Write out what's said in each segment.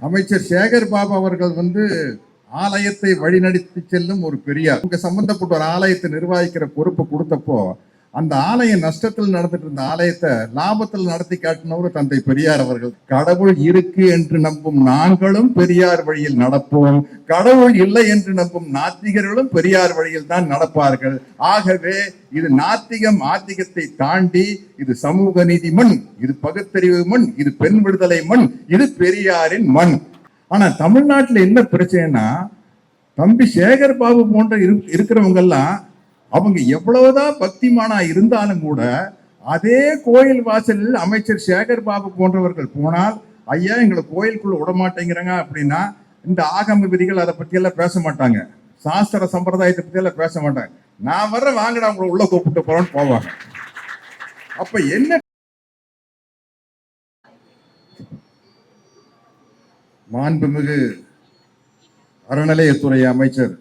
அமைச்சர் சேகர் பாபு அவர்கள் வந்து ஆலயத்தை வழிநடத்தி செல்லும் ஒரு பெரியார். இங்க சம்பந்தப்பட்ட ஒரு ஆலயத்தை நிர்வகிக்கிற பொறுப்பு கொடுத்தப்போ அந்த ஆலயம் நஷ்டத்தில் நடந்துட்டு இருந்த ஆலயத்தை லாபத்தில் நடத்தி காட்டினவர் தந்தை பெரியார் அவர்கள். கடவுள் இருக்கு என்று நம்பும் நாங்களும் பெரியார் வழியில் நடப்போம். கடவுள் இல்லை என்று நம்பும் நாத்திகர்களும் பெரியார் வழியில் தான் நடப்பார்கள். ஆகவே இது நாத்திகம் ஆத்திகத்தை தாண்டி இது சமூக நீதி மண் இது பகுத்தறிவு மண் இது பெண் விடுதலை மண் இது பெரியாரின் மண். ஆனா தமிழ்நாட்டுல என்ன பிரச்சனைனா தம்பி சேகர் பாபு போன்ற இரு- இருக்கிறவங்க எல்லாம் அவங்க எவ்வளவுதான் பக்திமானா இருந்தாலும் கூட அதே கோயில் வாசலில் அமைச்சர் சேகர் பாபு போன்றவர்கள் போனால் ஐயா எங்களை கோயிலுக்குள்ள விட மாட்டேங்கிறாங்க அப்படின்னா இந்த ஆகம விதிகள் அதை பற்றியெல்லாம் பேச மாட்டாங்க. சாஸ்திர சம்பிரதாயத்தை பற்றியெல்லாம் பேச மாட்டாங்க. நான் வர்ற வாங்கடா அவங்களை உள்ள கூப்பிட்டு போறோம்னு போவாங்க. அப்ப என்ன? மாண்புமிகு அறநிலையத்துறை அமைச்சர்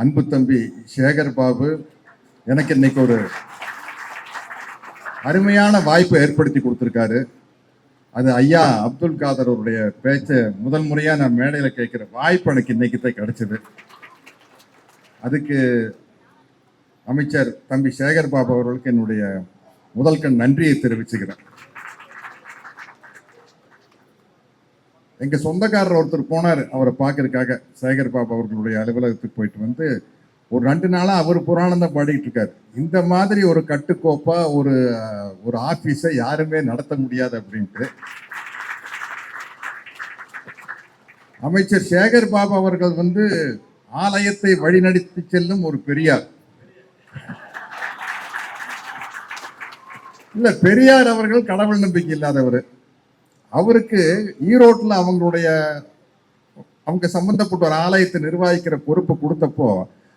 அன்பு தம்பி சேகர் பாபு எனக்கு இன்னைக்கு ஒரு அருமையான வாய்ப்பை ஏற்படுத்தி கொடுத்துருக்காரு. அது ஐயா அப்துல் காதர் அவருடைய பேச்சை முதல் முறையாக நான் மேடையில் கேட்குற வாய்ப்பு எனக்கு இன்னைக்கு தான் கிடைச்சது. அதுக்கு அமைச்சர் தம்பி சேகர் பாபு அவர்களுக்கு என்னுடைய முதல் கண் நன்றியை தெரிவிச்சுக்கிறேன். எங்க சொந்தக்காரர் ஒருத்தர் போனார் அவரை பார்க்கறதுக்காக. சேகர் பாபு அவர்களுடைய அலுவலகத்துக்கு போயிட்டு வந்து ஒரு ரெண்டு நாளாக அவர் புராணம் தான் பாடிட்டு இருக்காரு. இந்த மாதிரி ஒரு கட்டுக்கோப்பா ஒரு ஒரு ஆபீஸை யாருமே நடத்த முடியாது அப்படின்ட்டு. அமைச்சர் சேகர் பாபு அவர்கள் வந்து ஆலயத்தை வழிநடத்தி செல்லும் ஒரு பெரியார். இல்ல பெரியார் அவர்கள் கடவுள் நம்பிக்கை இல்லாதவர். அவருக்கு ஈரோட்டில் அவங்களுடைய அவங்க சம்பந்தப்பட்ட ஒரு ஆலயத்தை நிர்வகிக்கிற பொறுப்பு கொடுத்தப்போ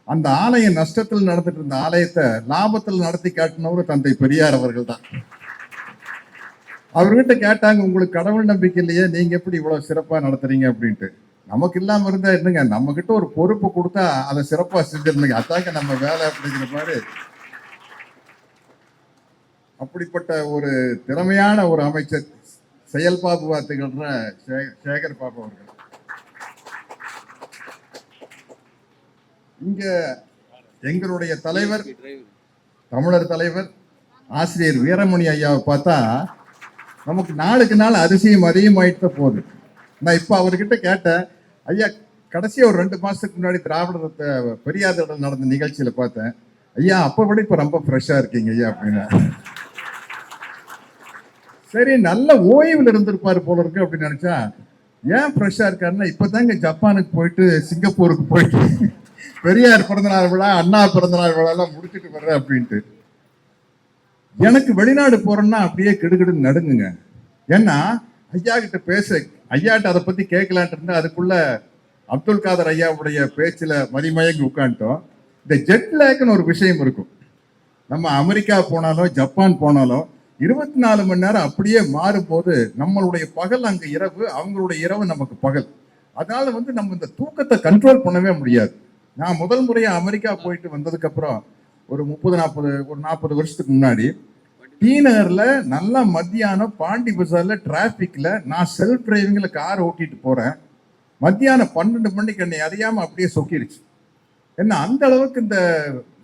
அந்த ஆலயம் நஷ்டத்தில் நடந்துட்டு இருந்த ஆலயத்தை லாபத்தில் நடத்தி காட்டினவர் தந்தை பெரியார் அவர்கள் தான் அவர்கிட்ட கேட்டாங்க உங்களுக்கு கடவுள் நம்பிக்கை இல்லையே நீங்க எப்படி இவ்வளவு சிறப்பா நடத்துறீங்க? அப்படின்ட்டு. நமக்கு இல்லாம இருந்தா என்னங்க நம்ம கிட்ட ஒரு பொறுப்பு கொடுத்தா அதை சிறப்பா செஞ்சிருந்தீங்க அதாங்க நம்ம வேலை அப்படிங்கிற மாதிரி. அப்படிப்பட்ட ஒரு திறமையான ஒரு அமைச்சர் செயல்பாபு வார்த்தைகள்ன்ற சேகர் பாபு அவர்கள். இங்க எங்களுடைய தலைவர் தமிழர் தலைவர் ஆசிரியர் வீரமணி ஐயாவை பார்த்தா நமக்கு நாளுக்கு நாள் அதிசயம் அதிகமாயிட்டு போகுது. நான் இப்போ அவர்கிட்ட கேட்டேன் ஐயா கடைசி ஒரு ரெண்டு மாதத்துக்கு முன்னாடி திராவிடத்தை பெரியார் நடந்த நிகழ்ச்சியில் பார்த்தேன். ஐயா அப்போ விட இப்போ ரொம்ப ஃப்ரெஷ்ஷாக இருக்கீங்க ஐயா அப்படின்னு. சரி நல்ல ஓய்வில் இருந்திருப்பாரு போல இருக்கு அப்படின்னு நினைச்சா ஏன் ஃப்ரெஷ்ஷாக இருக்காருன்னா இப்பதாங்க ஜப்பானுக்கு போயிட்டு சிங்கப்பூருக்கு போயிட்டு பெரியார் பிறந்தநாள் விழா அண்ணா பிறந்தநாள் விழாலாம் முடிச்சுட்டு வர்றேன் அப்படின்ட்டு. எனக்கு வெளிநாடு போறேன்னா அப்படியே கிடுகிடுன்னு நடுங்குங்க. ஏன்னா ஐயா கிட்ட பேச ஐயாட்ட அதை பத்தி கேட்கலான்ட்டு இருந்தா அதுக்குள்ள அப்துல் காதர் ஐயாவுடைய பேச்சில் மதிமயங்கி உட்காந்துட்டோம் இந்த ஜெட் லேக்னு ஒரு விஷயம் இருக்கும். நம்ம அமெரிக்கா போனாலும் ஜப்பான் போனாலும் இருபத்தி நாலு மணி நேரம் அப்படியே மாறும்போது நம்மளுடைய பகல் அங்கே இரவு அவங்களுடைய இரவு நமக்கு பகல். அதனால வந்து நம்ம இந்த தூக்கத்தை கண்ட்ரோல் பண்ணவே முடியாது. நான் முதல் முறையாக அமெரிக்கா போயிட்டு வந்ததுக்கப்புறம் ஒரு முப்பது நாற்பது ஒரு நாற்பது வருஷத்துக்கு முன்னாடி டி நகரில் நல்லா மத்தியானம் பாண்டி பஜாரில் டிராஃபிக்கில் நான் செல்ஃப் டிரைவிங்கில் கார் ஓட்டிட்டு போகிறேன் மத்தியானம் பன்னெண்டு மணிக்கு என்னை அறியாமல் அப்படியே சொக்கிடுச்சு என்ன அந்த அளவுக்கு இந்த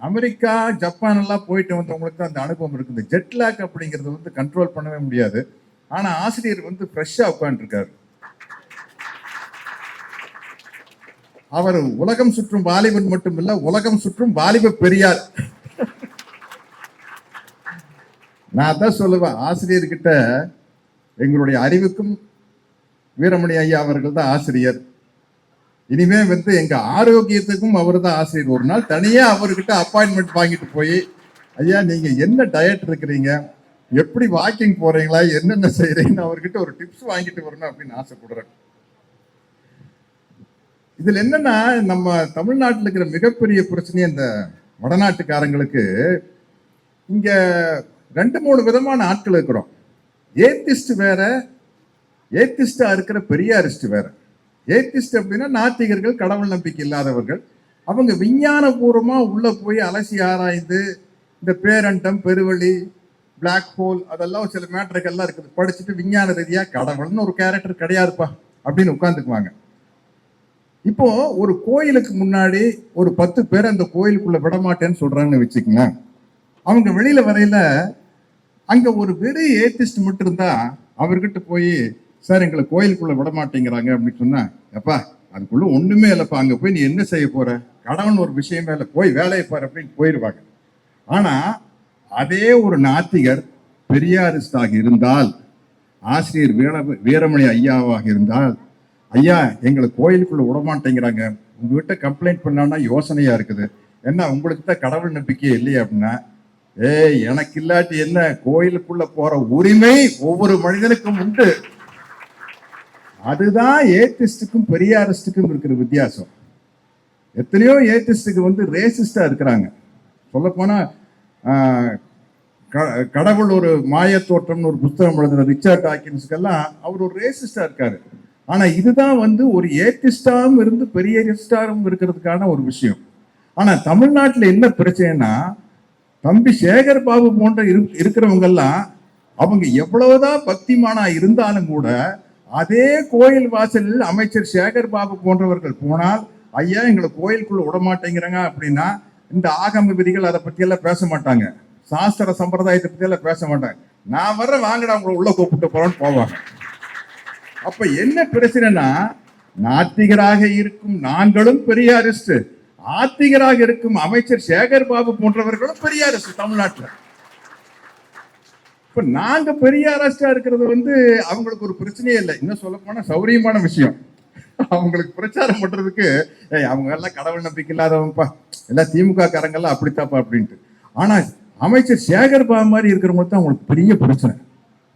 அமெரிக்கா ஜப்பான் எல்லாம் போயிட்டு வந்தவங்களுக்கு அந்த அனுபவம் இருக்கு இந்த ஜெட்லாக் அப்படிங்கிறது வந்து கண்ட்ரோல் பண்ணவே முடியாது. ஆனா ஆசிரியர் வந்து ஃப்ரெஷ்ஷா உட்காந்துருக்காரு அவர் உலகம் சுற்றும் வாலிபன் மட்டும் இல்ல உலகம் சுற்றும் வாலிப பெரியார். நான் தான் சொல்லுவேன் ஆசிரியர்கிட்ட எங்களுடைய அறிவுக்கும் வீரமணி ஐயா அவர்கள் தான் ஆசிரியர். இனிமே வந்து எங்க ஆரோக்கியத்துக்கும் அவர் தான் ஆசிரியர் ஒரு நாள் தனியா அவர்கிட்ட அப்பாயின்மெண்ட் வாங்கிட்டு போய் ஐயா நீங்க என்ன டயட் இருக்கிறீங்க? எப்படி வாக்கிங் போறீங்களா? என்னென்ன செய்யறீங்கன்னு அவர்கிட்ட ஒரு டிப்ஸ் வாங்கிட்டு வரணும் அப்படின்னு ஆசைப்படுறேன். இதுல என்னன்னா நம்ம தமிழ்நாட்டில் இருக்கிற மிகப்பெரிய பிரச்சனை இந்த வடநாட்டுக்காரங்களுக்கு இங்க ரெண்டு மூணு விதமான ஆட்கள் இருக்கிறோம். ஏத்திஸ்ட் வேற ஏத்திஸ்டா இருக்கிற பெரியாரிஸ்ட் வேற. ஏத்திஸ்ட் அப்படின்னா நாத்திகர்கள் கடவுள் நம்பிக்கை இல்லாதவர்கள். அவங்க விஞ்ஞானபூர்வமாக உள்ளே போய் அலசி ஆராய்ந்து இந்த பேரண்டம் பெருவழி பிளாக் ஹோல் அதெல்லாம் சில மேட்டர்கள்லாம் இருக்குது. படிச்சுட்டு விஞ்ஞான ரீதியாக கடவுள்னு ஒரு கேரக்டர் கிடையாதுப்பா அப்படின்னு உட்காந்துக்குவாங்க இப்போ ஒரு கோயிலுக்கு முன்னாடி ஒரு பத்து பேர் அந்த கோயிலுக்குள்ள விட மாட்டேன்னு சொல்றாங்கன்னு வச்சுக்கோங்களேன். அவங்க வெளியில வரையில அங்க ஒரு வெறும் ஏத்திஸ்ட் மட்டும் இருந்தா அவர்கிட்ட போய் சார் எங்களை கோயிலுக்குள்ள விட மாட்டேங்கிறாங்க அப்படின்னு சொன்னா எப்பா அதுக்குள்ள ஒண்ணுமே இல்லைப்பா. அங்க போய் நீ என்ன செய்ய போற? கடவுள் ஒரு விஷயமே இல்லை போய் வேலையை பாரு அப்படின்னு போயிடுவாங்க. ஆனா அதே ஒரு நாத்திகர் பெரியாரிஸ்டாக இருந்தால் ஆசிரியர் வீர வீரமணி ஐயாவாக இருந்தால் ஐயா எங்களை கோயிலுக்குள்ள விட மாட்டேங்கிறாங்க. உங்ககிட்ட கம்ப்ளைண்ட் பண்ணோம்னா யோசனையா இருக்குது. என்ன உங்களுக்கு தான் கடவுள் நம்பிக்கை இல்லையா? அப்படின்னா ஏய் எனக்கு இல்லாட்டி என்ன? கோயிலுக்குள்ள போற உரிமை ஒவ்வொரு மனிதனுக்கும் உண்டு. அதுதான் ஏத்திஸ்டுக்கும் பெரியாரிஸ்டுக்கும் இருக்கிற வித்தியாசம். எத்தனையோ ஏத்திஸ்டுக்கு வந்து ரேசிஸ்டா இருக்கிறாங்க. சொல்லப்போனால் கடவுள் ஒரு மாயத்தோட்டம்னு ஒரு புத்தகம் எழுதுன ரிச்சர்ட் டாக்கின்ஸ்க்கெல்லாம் அவர் ஒரு ரேசிஸ்டா இருக்காரு. ஆனா இதுதான் வந்து ஒரு ஏத்திஸ்டாவும் இருந்து பெரியரிஸ்டாவும் இருக்கிறதுக்கான ஒரு விஷயம். ஆனா தமிழ்நாட்டில் என்ன பிரச்சனைனா தம்பி சேகர் பாபு போன்ற இரு- இருக்கிறவங்கெல்லாம் அவங்க எவ்வளவுதான் பக்திமானா இருந்தாலும் கூட அதே கோயில் வாசலில் அமைச்சர் சேகர் பாபு போன்றவர்கள் போனால் ஐயா எங்களை கோயிலுக்குள்ள விட மாட்டேங்கிறாங்க அப்படின்னா இந்த ஆகம விதிகள் அதை பற்றியெல்லாம் பேச மாட்டாங்க. சாஸ்திர சம்பிரதாயத்தை பற்றியெல்லாம் பேச மாட்டாங்க. நான் வர்ற வாங்கடா அவங்களை உள்ள கூப்பிட்டு போறோன்னு போவாங்க. அப்ப என்ன பிரச்சனைனா நாத்திகராக இருக்கும் நாங்களும் பெரியாரிஸ்ட் ஆத்திகராக இருக்கும் அமைச்சர் சேகர் பாபு போன்றவர்களும் பெரியாரிஸ்ட் தமிழ்நாட்டில். இப்ப நாங்க பெரியாரிஸ்டா இருக்கிறது வந்து அவங்களுக்கு ஒரு பிரச்சனையே இல்லை. இன்னும் சொல்ல போனா சௌரியமான விஷயம். அவங்களுக்கு பிரச்சாரம் பண்றதுக்கு ஏய் அவங்க எல்லாம் கடவுள் நம்பிக்கை இல்லாதவங்கப்பா. எல்லாம் திமுக காரங்கெல்லாம் அப்படித்தாப்பா அப்படின்ட்டு. ஆனா அமைச்சர் சேகர் பாபு மாதிரி இருக்கிறவங்க தான் அவங்களுக்கு பெரிய பிரச்சனை.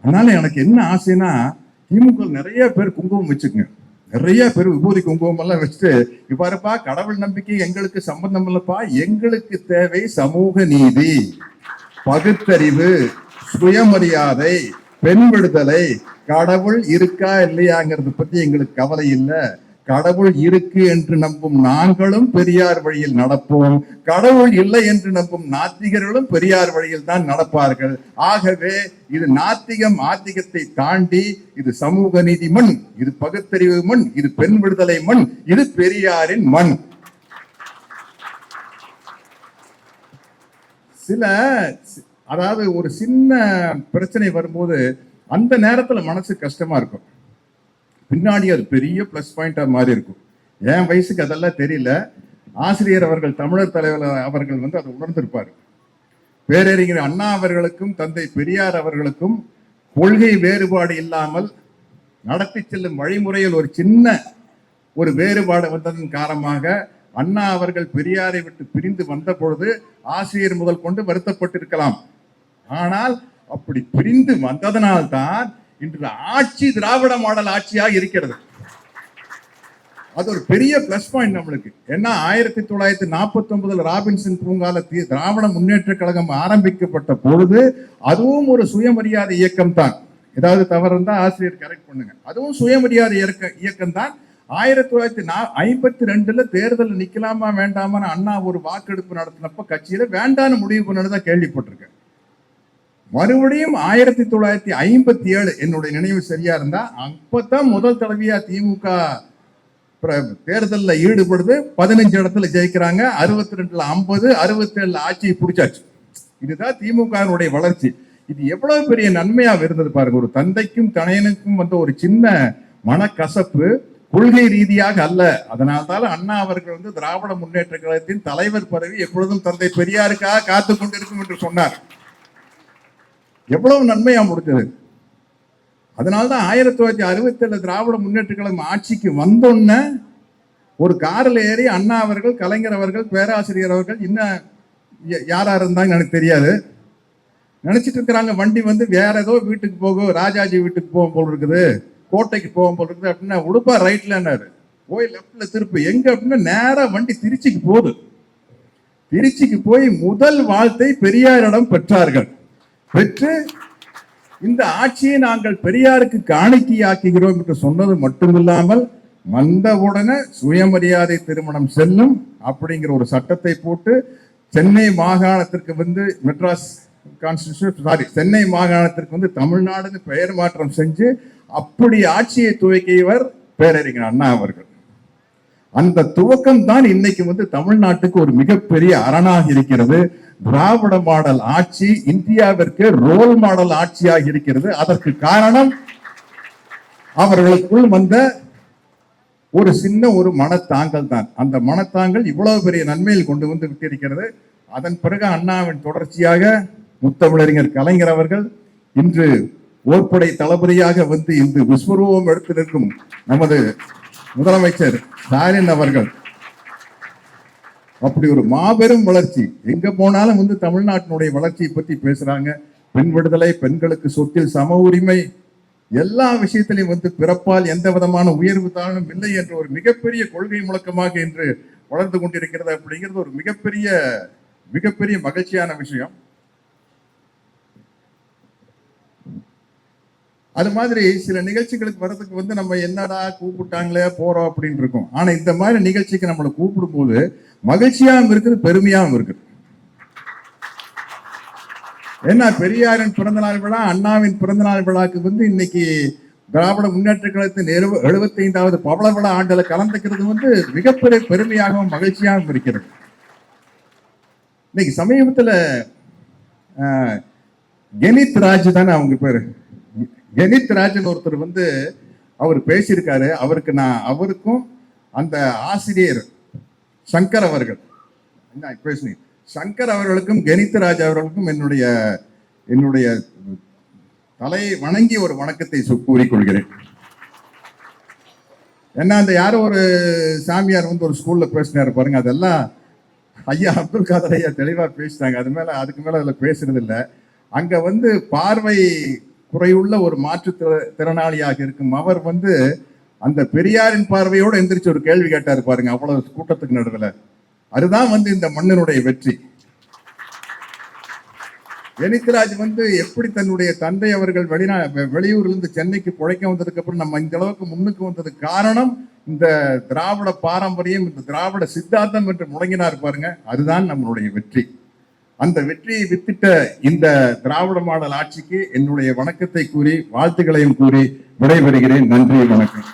அதனால எனக்கு என்ன ஆசைன்னா திமுக நிறைய பேர் குங்குமம் வச்சுக்குங்க. நிறைய பேர் விபூதி குங்குமம் எல்லாம் வச்சுட்டு இவ்வாறுப்பா கடவுள் நம்பிக்கை எங்களுக்கு சம்பந்தம் இல்லப்பா. எங்களுக்கு தேவை சமூக நீதி பகுத்தறிவு சுயமரியாதை பெண் விடுதலை கடவுள் இருக்கா இல்லையாங்கிறத பத்தி எங்களுக்கு கவலை இல்லை. கடவுள் இருக்கு என்று நம்பும் நாங்களும் பெரியார் வழியில் நடப்போம். கடவுள் இல்லை என்று நம்பும் நாத்திகர்களும் பெரியார் வழியில் தான் நடப்பார்கள். ஆகவே இது நாத்திகம் ஆத்திகத்தை தாண்டி இது சமூக நீதி மண் இது பகுத்தறிவு மண் இது பெண் விடுதலை மண் இது பெரியாரின் மண். சில அதாவது ஒரு சின்ன பிரச்சனை வரும்போது அந்த நேரத்தில் மனசு கஷ்டமாக இருக்கும். பின்னாடி அது பெரிய ப்ளஸ் பாயிண்டாக மாறி இருக்கும். என் வயசுக்கு அதெல்லாம் தெரியல. ஆசிரியர் அவர்கள் தமிழர் தலைவர் அவர்கள் வந்து அதை உணர்ந்திருப்பார். பேரறிஞர் அண்ணா அவர்களுக்கும் தந்தை பெரியார் அவர்களுக்கும் கொள்கை வேறுபாடு இல்லாமல் நடத்தி செல்லும் வழிமுறையில் ஒரு சின்ன ஒரு வேறுபாடு வந்ததன் காரணமாக அண்ணா அவர்கள் பெரியாரை விட்டு பிரிந்து வந்த பொழுது ஆசிரியர் முதல் கொண்டு வருத்தப்பட்டிருக்கலாம். ஆனால் அப்படி பிரிந்து வந்ததனால்தான் இன்று ஆட்சி திராவிட மாடல் ஆட்சியாக இருக்கிறது. அது ஒரு பெரிய பிளஸ் பாயிண்ட் நம்மளுக்கு. ஏன்னா ஆயிரத்தி தொள்ளாயிரத்தி நாற்பத்தி ஒன்பதுல ராபின்சன் பூங்கால திராவிட முன்னேற்ற கழகம் ஆரம்பிக்கப்பட்ட பொழுது அதுவும் ஒரு சுயமரியாதை இயக்கம் தான். ஏதாவது தவறு இருந்தா ஆசிரியர் கரெக்ட் பண்ணுங்க. அதுவும் சுயமரியாதை இயக்க இயக்கம் தான். ஆயிரத்தி தொள்ளாயிரத்தி நா ஐம்பத்தி ரெண்டுல தேர்தல் நிக்கலாமா வேண்டாமான்னு அண்ணா ஒரு வாக்கெடுப்பு நடத்தினப்ப கட்சியில வேண்டான்னு முடிவு பண்ணதான் கேள்விப்பட்டிருக்கேன். மறுபடியும் ஆயிரத்தி தொள்ளாயிரத்தி ஐம்பத்தி ஏழு என்னுடைய நினைவு சரியா இருந்தா அப்பதான் முதல் தடவையா திமுக பிர- ஈடுபடுது. பதினஞ்சு இடத்துல ஜெயிக்கிறாங்க. அறுபத்தி ரெண்டுல ஐம்பது அறுபத்தி ஏழுல ஆட்சியை பிடிச்சாச்சு. இதுதான் திமுகவினுடைய வளர்ச்சி. இது எவ்வளவு பெரிய நன்மையா இருந்தது பாருங்க. ஒரு தந்தைக்கும் தனையனுக்கும் வந்த ஒரு சின்ன மனக்கசப்பு கொள்கை ரீதியாக அல்ல. அதனால்தான் அண்ணா அவர்கள் வந்து திராவிட முன்னேற்ற கழகத்தின் தலைவர் பதவி எப்பொழுதும் தந்தை பெரியாருக்காக காத்து கொண்டிருக்கும் என்று சொன்னார். எவ்வளவு நன்மையா முடிஞ்சது. அதனால்தான் ஆயிரத்தி தொள்ளாயிரத்தி அறுபத்தி ஏழு திராவிட முன்னேற்ற கழகம் ஆட்சிக்கு வந்தோன்ன ஒரு காரில் ஏறி அண்ணா அவர்கள் கலைஞர் அவர்கள் பேராசிரியர் அவர்கள் இன்னும் ய- யாரா இருந்தாங்க எனக்கு தெரியாது. நினைச்சிட்டு இருக்கிறாங்க வண்டி வந்து வேற ஏதோ வீட்டுக்கு போகும் ராஜாஜி வீட்டுக்கு போகும் போல் இருக்குது கோட்டைக்கு போகும் போல் இருக்குது அப்படின்னா உடுப்பா ரைட்லன்னாரு. போய் லெஃப்ட்ல திருப்பு. எங்க அப்படின்னா நேராக வண்டி திருச்சிக்கு போகுது. திருச்சிக்கு போய் முதல் வாழ்த்தை பெரியாரிடம் பெற்றார்கள். பெற்று இந்த ஆட்சியை நாங்கள் பெரியாருக்கு காணிக்கையாக்குகிறோம் என்று சொன்னது மட்டுமில்லாமல் வந்தவுடனே சுயமரியாதை திருமணம் செல்லும் அப்படிங்கிற ஒரு சட்டத்தை போட்டு சென்னை மாகாணத்திற்கு வந்து மெட்ராஸ் கான்ஸ்டியூஷன் சாரி சென்னை மாகாணத்திற்கு வந்து தமிழ்நாடுன்னு பெயர் மாற்றம் செஞ்சு அப்படி ஆட்சியை துவக்கியவர் பேரறிஞர் அண்ணா அவர்கள். அந்த துவக்கம் தான் இன்னைக்கு வந்து தமிழ்நாட்டுக்கு ஒரு மிகப்பெரிய அரணாக இருக்கிறது. திராவிட மாடல் ஆட்சி இந்தியாவிற்கு ரோல் மாடல் ஆட்சியாக இருக்கிறது. அதற்கு காரணம் அவர்களுக்குள் வந்த ஒரு சின்ன ஒரு மனத்தாங்கல் தான். அந்த மனத்தாங்கல் இவ்வளவு பெரிய நன்மையில் கொண்டு வந்து விட்டிருக்கிறது. அதன் பிறகு அண்ணாவின் தொடர்ச்சியாக முத்தமிழறிஞர் கலைஞர் அவர்கள் இன்று ஓர்படை தளபதியாக வந்து இன்று விஸ்வரூபம் எடுத்து நிற்கும் நமது முதலமைச்சர் ஸ்டாலின் அவர்கள் அப்படி ஒரு மாபெரும் வளர்ச்சி. எங்க போனாலும் வந்து தமிழ்நாட்டினுடைய வளர்ச்சியை பற்றி பேசுறாங்க. பெண் விடுதலை பெண்களுக்கு சொத்தில் சம உரிமை எல்லா விஷயத்திலையும் வந்து பிறப்பால் எந்த விதமான உயர்வு தானும் இல்லை என்ற ஒரு மிகப்பெரிய கொள்கை முழக்கமாக இன்று வளர்ந்து கொண்டிருக்கிறது அப்படிங்கிறது ஒரு மிகப்பெரிய மிகப்பெரிய மகிழ்ச்சியான விஷயம். அது மாதிரி சில நிகழ்ச்சிகளுக்கு வர்றதுக்கு வந்து நம்ம என்னடா கூப்பிட்டாங்களே போறோம் அப்படின்னு இருக்கும். ஆனா இந்த மாதிரி நிகழ்ச்சிக்கு நம்மளை கூப்பிடும்போது மகிழ்ச்சியாகவும் இருக்குது பெருமையாகவும் இருக்குது. என்ன பெரியாரின் பிறந்தநாள் விழா அண்ணாவின் பிறந்தநாள் விழாக்கு வந்து இன்னைக்கு திராவிட முன்னேற்ற கழகத்தின் எழுபத்தி ஐந்தாவது பவள விழா ஆண்டில் கலந்துக்கிறது வந்து மிகப்பெரிய பெருமையாகவும் மகிழ்ச்சியாகவும் இருக்கிறது. இன்னைக்கு சமீபத்தில் ஆஹ், கெனித் ராஜ் தானே அவங்க பேரு. கெனித் ராஜன் ஒருத்தர் வந்து அவர் பேசியிருக்காரு. அவருக்கு நான் அவருக்கும் அந்த ஆசிரியர் சங்கர் அவர்கள் என்ன பேசுனீங்க. சங்கர் அவர்களுக்கும் கெனித் ராஜ் அவர்களுக்கும் என்னுடைய என்னுடைய தலையை வணங்கி ஒரு வணக்கத்தை கூறிக்கொள்கிறேன். ஏன்னா அந்த யாரோ ஒரு சாமியார் வந்து ஒரு ஸ்கூல்ல பேசினார் பாருங்க அதெல்லாம் ஐயா அப்துல் காதர் ஐயா தெளிவாக பேசிட்டாங்க. அது மேல அதுக்கு மேல அதில் பேசுறது இல்லை அங்க வந்து பார்வை குறையுள்ள ஒரு மாற்று திற- திறனாளியாக இருக்கும். அவர் வந்து அந்த பெரியாரின் பார்வையோடு எந்திரிச்சு ஒரு கேள்வி கேட்டார் பாருங்க அவ்வளவு கூட்டத்துக்கு நடுவில். அதுதான் வந்து இந்த மண்ணினுடைய வெற்றி. எனித்ராஜ் வந்து எப்படி தன்னுடைய தந்தை அவர்கள் வெளிநா வெளியூர்லேருந்து சென்னைக்கு பிழைக்க வந்ததுக்கு அப்புறம் நம்ம இந்த அளவுக்கு முன்னுக்கு வந்ததுக்கு காரணம் இந்த திராவிட பாரம்பரியம் இந்த திராவிட சித்தாந்தம் என்று முழங்கினார் பாருங்க அதுதான் நம்மளுடைய வெற்றி. அந்த வெற்றியை வித்திட்ட இந்த திராவிட மாடல் ஆட்சிக்கு என்னுடைய வணக்கத்தை கூறி வாழ்த்துக்களையும் கூறி விடைபெறுகிறேன். நன்றி வணக்கம்.